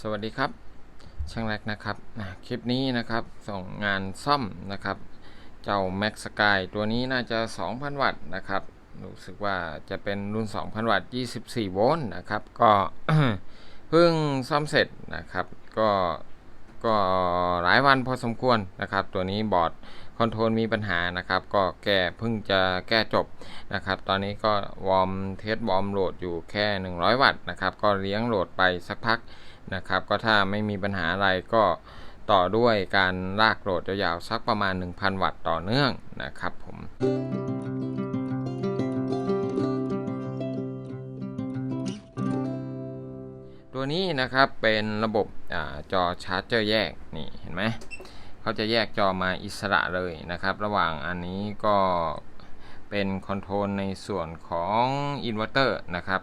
สวัสดีครับ ช่างแรกนะครับคลิปนี้นะครับส่งงานซ่อมนะครับ เจ้า Max Sky ตัวนี้น่าจะ 2,000 วัตต์นะครับ รู้สึกว่าจะเป็นรุ่น 2,000 วัตต์ 24 โวลต์นะครับ ก็เพิ่งซ่อมเสร็จนะครับ ก็ก็หลายวันพอสมควรนะครับ ตัวนี้บอร์ดคอนโทรลมีปัญหานะครับ ก็แก้เพิ่งจะแก้จบนะครับ ตอนนี้ก็วอร์มเทสวอร์มโหลดอยู่แค่ 100 วัตต์นะครับ ก็เลี้ยงโหลดไปสักพัก นะครับ ก็ถ้าไม่มีปัญหาอะไรก็ต่อด้วยการลากโหลดยาวๆสักประมาณ 1,000 วัตต์ต่อเนื่องนะครับผมตัวนี้นะครับเป็นระบบอจอชาร์จเจอร์แยกนี่เห็นไหมเขาจะแยกจอมาอิสระเลยนะครับ ระหว่างอันนี้ก็เป็นคอนโทรลในส่วนของอินเวอร์เตอร์นะครับ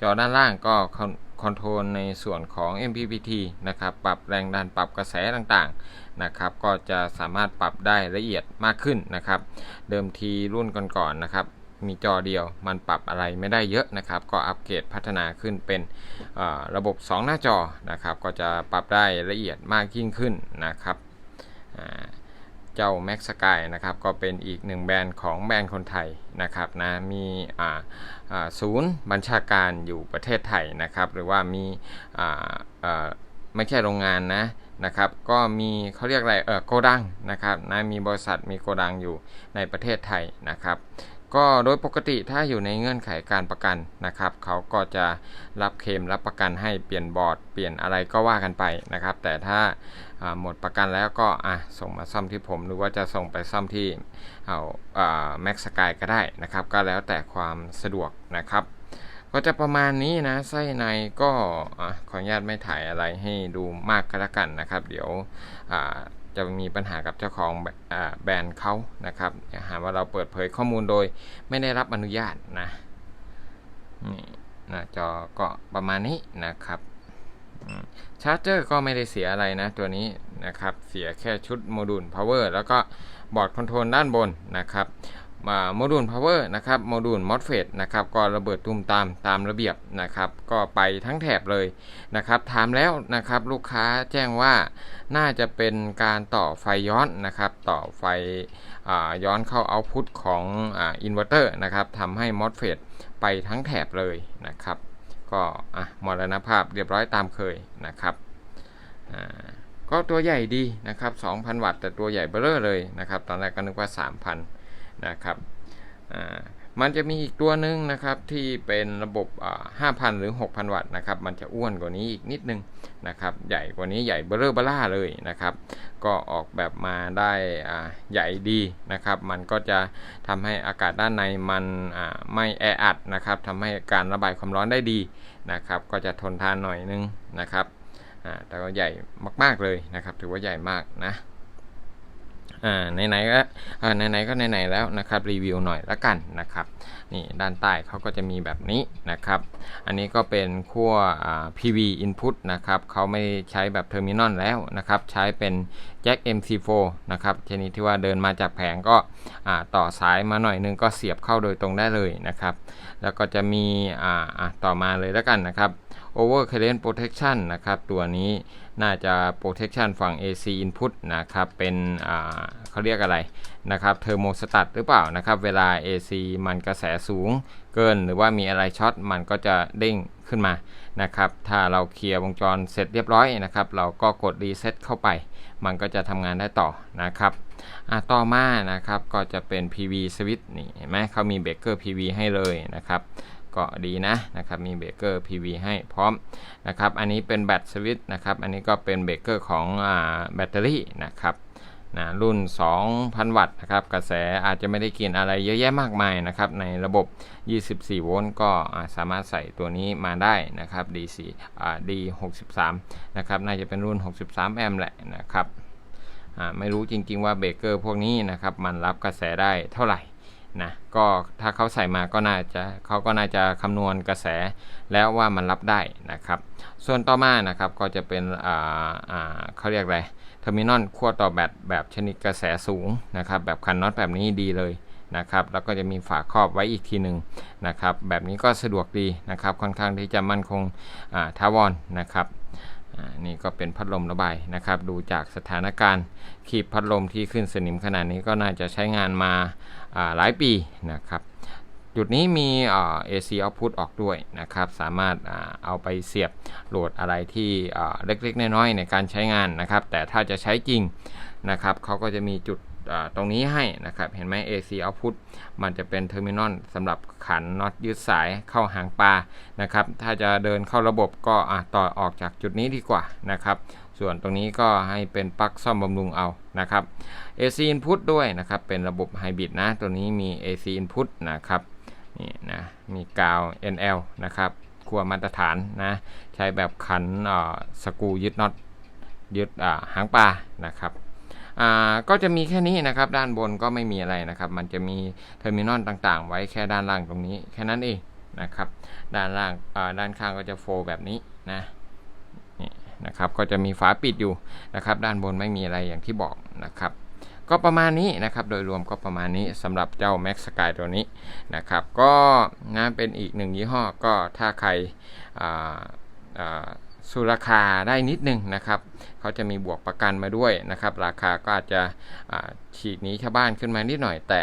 จอด้านล่างก็ คอนโทรลในส่วนของ MPPT นะครับ ปรับแรงดันปรับกระแสต่างๆนะครับ ก็จะสามารถปรับได้ละเอียดมากขึ้นนะครับ เดิมทีรุ่นก่อนๆนะครับ มีจอเดียวมันปรับอะไรไม่ได้เยอะนะครับ ก็อัปเกรดพัฒนาขึ้นเป็นระบบ 2 หน้าจอนะครับ ก็จะปรับได้ละเอียดมากยิ่งขึ้นนะครับ เจ้า Max Sky นะครับก็เป็นอีกหนึ่งแบรนด์ของแบรนด์คนไทยนะครับนะมีศูนย์บัญชาการอยู่ประเทศไทยนะครับหรือว่ามีไม่ใช่โรงงานนะนะครับก็มีเขาเรียกอะไรเออโกดังนะครับนะมีบริษัทมีโกดังอยู่ในประเทศไทยนะครับ ก็โดยปกติถ้าอยู่ในเงื่อนไขการประกันนะครับเขาก็จะรับเคมรับประกันให้เปลี่ยนบอร์ดเปลี่ยนอะไรก็ว่ากันไปนะครับ แต่ถ้าหมดประกันแล้วก็อะส่งมาซ่อมที่ผมหรือว่าจะส่งไปซ่อมที่เอาแม็กสกายก็ได้นะครับ ก็แล้วแต่ความสะดวกนะครับก็จะประมาณนี้นะไส้ในก็ขออนุญาตไม่ถ่ายอะไรให้ดูมากก็แล้วกันนะครับ เดี๋ยว จะมีปัญหากับเจ้าของแบรนด์เขานะครับหาว่าเราเปิดเผยข้อมูลโดยไม่ได้รับอนุญาตนะนี่หน้าจอก็ประมาณนี้นะครับชาร์จเจอร์ก็ไม่ได้เสียอะไรนะตัวนี้นะครับ เสียแค่ชุดโมดูล power แล้วก็บอร์ดคอนโทรลด้านบนนะครับ โมดูล power นะครับโมดูล MOSFET นะครับก็ระเบิดตุ้มตามตามระเบียบนะครับ ก็ไปทั้งแถบเลยนะครับ ถามแล้วนะครับลูกค้าแจ้งว่าน่าจะเป็นการต่อไฟย้อนนะครับ ต่อไฟย้อนเข้าเอาพุตของอินเวอร์เตอร์นะครับทำให้ MOSFET ไปทั้งแถบเลยนะครับ ก็อะมรณภาพเรียบร้อยตามเคยนะครับก็ตัวใหญ่ดีนะครับ 2,000 วัตต์แต่ตัวใหญ่เบ้อเลยนะครับ ตอนแรกก็นึกว่า 3,000 นะครับมันจะมีอีกตัวหนึ่งนะครับที่เป็นระบบ 5,000 หรือ 6,000 วัตต์นะครับ มันจะอ้วนกว่านี้อีกนิดนึงนะครับ ใหญ่กว่านี้ใหญ่เบ้อเบ้อเลยนะครับ ก็ออกแบบมาได้ใหญ่ดีนะครับ มันก็จะทำให้อากาศด้านในมันไม่แออัดนะครับทำให้การระบายความร้อนได้ดีนะครับ ก็จะทนทานหน่อยนึงนะครับแต่ก็ใหญ่มากๆเลยนะครับ ถือว่าใหญ่มากนะ อ่าไหนๆก็อ่าไหนๆก็ไหนๆแล้วนะครับรีวิวหน่อยละกันนะครับนี่ด้านใต้เขาก็จะมีแบบนี้นะครับ อันนี้ก็เป็นขั้ว PV input นะครับเขาไม่ใช้แบบเทอร์มินอลแล้วนะครับ ใช้เป็นแจ็ค MC4 นะครับชนิดที่ว่าเดินมาจากแผงก็ต่อสายมาหน่อยนึงก็เสียบเข้าโดยตรงได้เลยนะครับ แล้วก็จะมีอ่าต่อมาเลยแล้วกันนะครับ over current protection นะครับ ตัวนี้น่าจะ protection ฝั่ง AC input นะครับ เป็นอ่า เขาเรียกอะไรนะครับเทอร์โมสตัตหรือเปล่านะครับ เวลา AC มันกระแสสูงเกิน หรือว่ามีอะไรช็อตมันก็จะเด้งขึ้นมานะครับ ถ้าเราเคลียร์วงจรเสร็จเรียบร้อยนะครับ เราก็กดรีเซ็ตเข้าไป มันก็จะทำงานได้ต่อนะครับต่อมานะครับก็จะเป็น PV switch นี่เห็นไหมเขามีเบรกเกอร์ PV ให้เลยนะครับก็ดีนะนะครับมีเบรกเกอร์ PV ให้พร้อมนะครับ อันนี้เป็นแบตสวิตนะครับ อันนี้ก็เป็นเบรกเกอร์ของอแบตเตอรี่นะครับ นะรุ่น 2,000 วัตต์นะครับกระแสอาจจะไม่ได้กินอะไรเยอะแยะมากมายนะครับในระบบ 24 โวลต์ก็สามารถใส่ตัวนี้มาได้นะครับ DC อ่า D63 นะครับน่าจะเป็นรุ่น 63 แอมป์แหละนะครับไม่รู้จริงๆว่าเบรกเกอร์พวกนี้นะครับมันรับกระแสได้เท่าไหร่ นะก็ถ้าเขาใส่มาก็น่าจะเขาก็น่าจะคำนวณกระแสแล้วว่ามันรับได้นะครับ ส่วนต่อมานะครับก็จะเป็นอ่าอ่าเขาเรียกอะไรเทอร์มินอลขั้วต่อแบตแบบชนิดกระแสสูงนะครับ แบบคันน็อตแบบนี้ดีเลยนะครับแล้วก็จะมีฝาครอบไว้อีกทีหนึ่งนะครับแบบนี้ก็สะดวกดีนะครับค่อนข้างที่จะมั่นคงอ่าท้าวรนนะครับนี่ก็เป็นพัดลมระบายนะครับ ดูจากสถานการณ์ขีบพัดลมที่ขึ้นสนิมขนาดนี้ก็น่าจะใช้งานมา หลายปีนะครับจุดนี้มีเอ่อ AC output ออกด้วยนะครับ สามารถอเอาไปเสียบโหลดอะไรที่เล็กๆ น้อยๆ ในการใช้งานนะครับ แต่ถ้าจะใช้จริงนะครับเขาก็จะมีจุดตรงนี้ให้นะครับ เห็นไหม AC output มันจะเป็นเทอร์มินอลสำหรับขันน็อตยืดสายเข้าหางปลานะครับ ถ้าจะเดินเข้าระบบก็ต่อออกจากจุดนี้ดีกว่านะครับ ส่วนตรงนี้ก็ให้เป็นปลั๊กซ่อมบำรุงเอานะครับ AC input ด้วยนะครับ เป็นระบบไฮบริดนะ ตัวนี้มี AC input นะครับ นี่นะ มีกาว NL นะครับขั้วมาตรฐานนะ ใช้แบบขันสกูยึดน็อตยึดหางปลานะครับก็จะมีแค่นี้นะครับ ด้านบนก็ไม่มีอะไรนะครับ มันจะมีเทอร์มินอลต่างๆ ไว้แค่ด้านล่างตรงนี้ แค่นั้นเองนะครับ ด้านล่างด้านข้างก็จะโฟแบบนี้นะ นะครับ ก็จะมีฝาปิดอยู่นะครับ ด้านบนไม่มีอะไรอย่างที่บอกนะครับ ก็ประมาณนี้นะครับ โดยรวมก็ประมาณนี้สำหรับเจ้า Max Sky ตัวนี้นะครับ ก็นะเป็นอีกหนึ่งยี่ห้อก็ถ้าใครสู้ราคาได้นิดนึงนะครับ เขาจะมีบวกประกันมาด้วยนะครับ ราคาก็อาจจะฉีกนี้ชาวบ้านขึ้นมานิดหน่อยแต่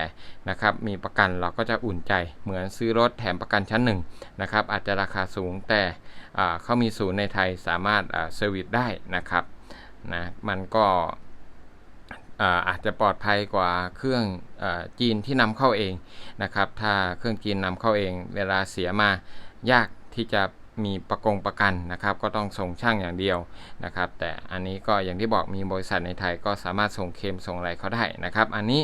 นะครับ มีประกันเราก็จะอุ่นใจเหมือนซื้อรถแถมประกันชั้นหนึ่งนะครับ อาจจะราคาสูงแต่ เขามีศูนย์ในไทยสามารถเซอร์วิสได้นะครับนะมันก็อาอาจจะปลอดภัยกว่าเครื่องอจีนที่นำเข้าเองนะครับ ถ้าเครื่องจีนนำเข้าเอง เวลาเสียมายากที่จะ มีประกงประกันนะครับ ก็ต้องส่งช่างอย่างเดียวนะครับ แต่อันนี้ก็อย่างที่บอกมีบริษัทในไทยก็สามารถส่งเคมส่งอะไรเขาได้นะครับ อันนี้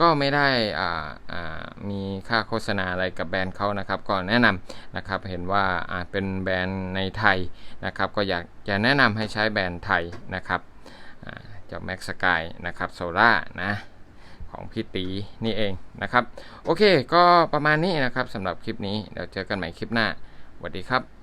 ก็ไม่ได้อ่าอ่ามีค่าโฆษณาอะไรกับแบรนด์เขานะครับ ก็แนะนำนะครับเห็นว่าอ่าเป็นแบรนด์ในไทยนะครับ ก็อยากจะแนะนำให้ใช้แบรนด์ไทยนะครับอ่าเจาก Max Sky นะครับโซล่านะของพี่ตีนี่เองนะครับ โอเคก็ประมาณนี้นะครับสำหรับคลิปนี้เดี๋ยวเจอกันใหม่คลิปหน้าสวัสดีครับ